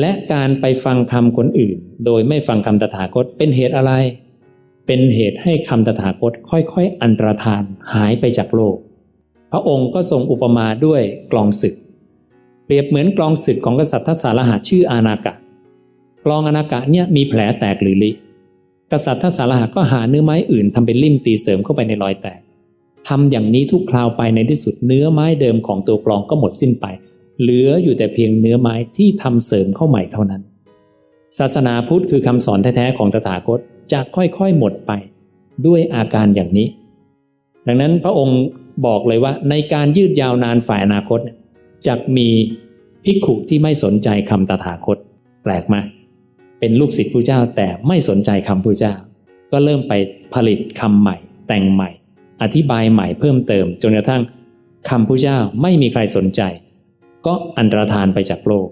และการไปฟังคำคนอื่น โดยไม่ฟังคำตถาคตเป็นเหตุอะไร เป็นเหตุให้คำตถาคตค่อยๆ อันตรธานหายไปจากโลก พระองค์ก็ทรงอุปมาด้วยกลองศึก เปรียบเหมือนกลองศึกของกษัตริย์ทศารหะชื่ออานากะ กลองอานากะเนี่ยมีแผลแตกหรือลิ กษัตริย์ทศารหะก็หาเนื้อไม้อื่นทำเป็นลิ่มตีเสริมเข้าไปในรอยแตกทำอย่างนี้ทุกคราวไปในที่สุดเนื้อไม้เดิมของตัวกลองก็หมดสิ้นไป เหลืออยู่แต่เพียงเนื้อไม้ที่ทำเสริมเข้าใหม่เท่านั้น ศาสนาพุทธคือคำสอนแท้ๆของตถาคตจะค่อยๆหมดไป ด้วยอาการอย่างนี้ ดังนั้นพระองค์บอกเลยว่าในการยืดยาวนานฝ่ายอนาคตจะมีภิกขุที่ไม่สนใจคำตถาคต แปลกไหมเป็นลูกศิษย์ผู้เจ้าแต่ไม่สนใจคำผู้เจ้า ก็เริ่มไปผลิตคำใหม่ แต่งใหม่ อธิบายใหม่เพิ่มเติมจนกระทั่งคำผู้เจ้าไม่มีใครสนใจ ก็อันตรธานไปจากโลก